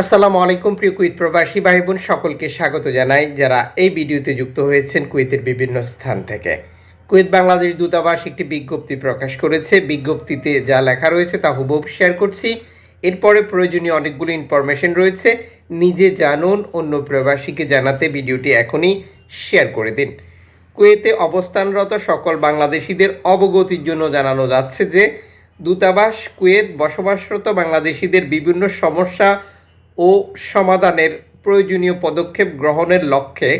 আসসালামু আলাইকুম, প্রিয় কুইত প্রবাসী ভাই বোন সকলকে স্বাগত জানাই। যারা এই ভিডিওতে যুক্ত হয়েছেন কুয়েতের বিভিন্ন স্থান থেকে। কুয়েত বাংলাদেশ দূতাবাস একটি বিজ্ঞপ্তি প্রকাশ করেছে। বিজ্ঞপ্তিতে যা লেখা রয়েছে তা হুবহু শেয়ার করছি। এরপরে প্রয়োজনীয় অনেকগুলো ইনফরমেশন রয়েছে। নিজে জানুন, অন্য প্রবাসীকে জানাতে ভিডিওটি এখনই শেয়ার করে দিন। কুয়েতে অবস্থানরত সকল বাংলাদেশিদের অবগতির জন্য জানানো যাচ্ছে যে, দূতাবাস কুয়েত বসবাসরত বাংলাদেশিদের বিভিন্ন সমস্যা ও সমাধানের প্রয়োজনীয় পদক্ষেপ গ্রহণের লক্ষ্যে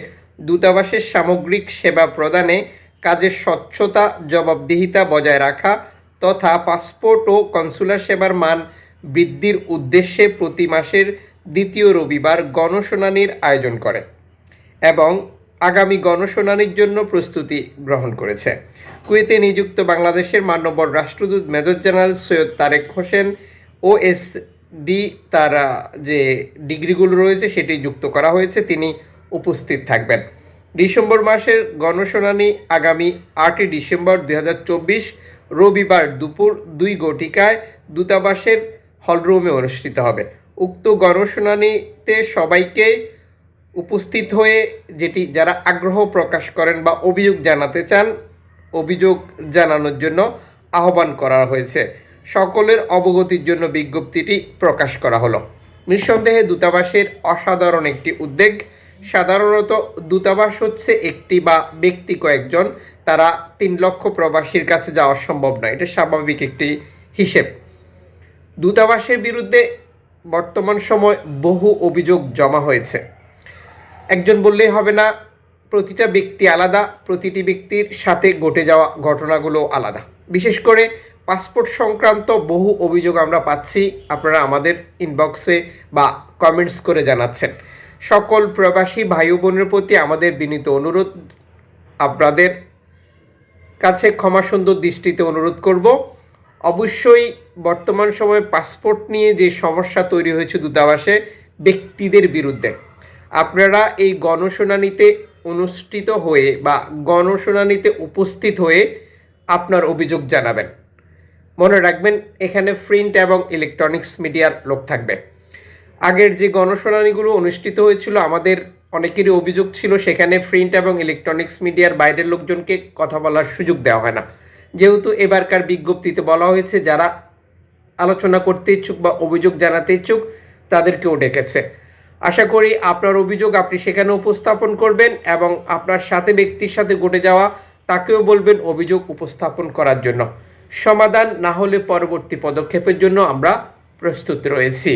দূতাবাসের সামগ্রিক সেবা প্রদানে কাজের স্বচ্ছতা, জবাবদিহিতা বজায় রাখা তথা পাসপোর্ট ও কনসুলার সেবার মান বৃদ্ধির উদ্দেশ্যে প্রতি মাসের দ্বিতীয় রবিবার গণশুনানির আয়োজন করে এবং আগামী গণশুনানির জন্য প্রস্তুতি গ্রহণ করেছে। কুয়েতে নিযুক্ত বাংলাদেশের মান্যবর রাষ্ট্রদূত major general Syed Tarek Hossain O S D তারা যে ডিগ্রিগুলো রয়েছে সেটি যুক্ত করা হয়েছে, তিনি উপস্থিত থাকবেন। ডিসেম্বর মাসের গণশুনানি আগামী আটই ডিসেম্বর দু হাজার চব্বিশ রবিবার দুপুর দুই ঘটিকায় দূতাবাসের হলরুমে অনুষ্ঠিত হবে। উক্ত গণশুনানিতে সবাইকে উপস্থিত হয়ে যেটি যারা আগ্রহ প্রকাশ করেন বা অভিযোগ জানাতে চান, অভিযোগ জানানোর জন্য আহ্বান করা হয়েছে। সকলের অবগতির জন্য বিজ্ঞপ্তিটি প্রকাশ করা হলো। নিঃসন্দেহে দূতাবাসের অসাধারণ একটি উদ্যোগ সাধারণত দূতাবাস হচ্ছে একটি বা ব্যক্তি কয়েকজন, তারা তিন লক্ষ প্রবাসীর কাছে যাওয়া সম্ভব নয়। এটা স্বাভাবিক একটি হিসেব। দূতাবাসের বিরুদ্ধে বর্তমান সময় বহু অভিযোগ জমা হয়েছে। একজন বললেই হবে না, প্রতিটা ব্যক্তি আলাদা, প্রতিটি ব্যক্তির সাথে ঘটে যাওয়া ঘটনাগুলো আলাদা। বিশেষ করে পাসপোর্ট সংক্রান্ত বহু অভিযোগ আমরা পাচ্ছি। আপনারা আমাদের ইনবক্সে বা কমেন্টস করে জানাচ্ছেন। সকল প্রবাসী ভাই বোনের প্রতি আমাদের বিনীত অনুরোধ। আপনাদের কাছে ক্ষমা সুন্দর দৃষ্টিতে অনুরোধ করব। অবশ্যই বর্তমান সময়ে পাসপোর্ট নিয়ে যে সমস্যা তৈরি হয়েছে দূতাবাসে ব্যক্তিদের বিরুদ্ধে, আপনারা এই গণশুনানিতে অনুষ্ঠিত হয়ে বা গণশুনানিতে উপস্থিত হয়ে আপনার অভিযোগ জানাবেন। মনে রাখবেন, এখানে প্রিন্ট এবং ইলেকট্রনিক্স মিডিয়ার লোক থাকবে। আগের যে গণশুনানিগুলো অনুষ্ঠিত হয়েছিল, আমাদের অনেকেরই অভিযোগ ছিল, সেখানে প্রিন্ট এবং ইলেকট্রনিক্স মিডিয়ার বাইরের লোকজনকে কথা বলার সুযোগ দেওয়া হয় না। যেহেতু এবারকার বিজ্ঞপ্তিতে বলা হয়েছে, যারা আলোচনা করতে ইচ্ছুক বা অভিযোগ জানাতে ইচ্ছুক, তাদেরকেও ডেকেছে। আশা করি আপনার অভিযোগ আপনি সেখানে উপস্থাপন করবেন এবং আপনার সাথে ব্যক্তির সাথে ঘটে যাওয়া, তাকেও বলবেন অভিযোগ উপস্থাপন করার জন্য। সমাধান না হলে পরবর্তী পদক্ষেপের জন্য আমরা প্রস্তুত রয়েছি।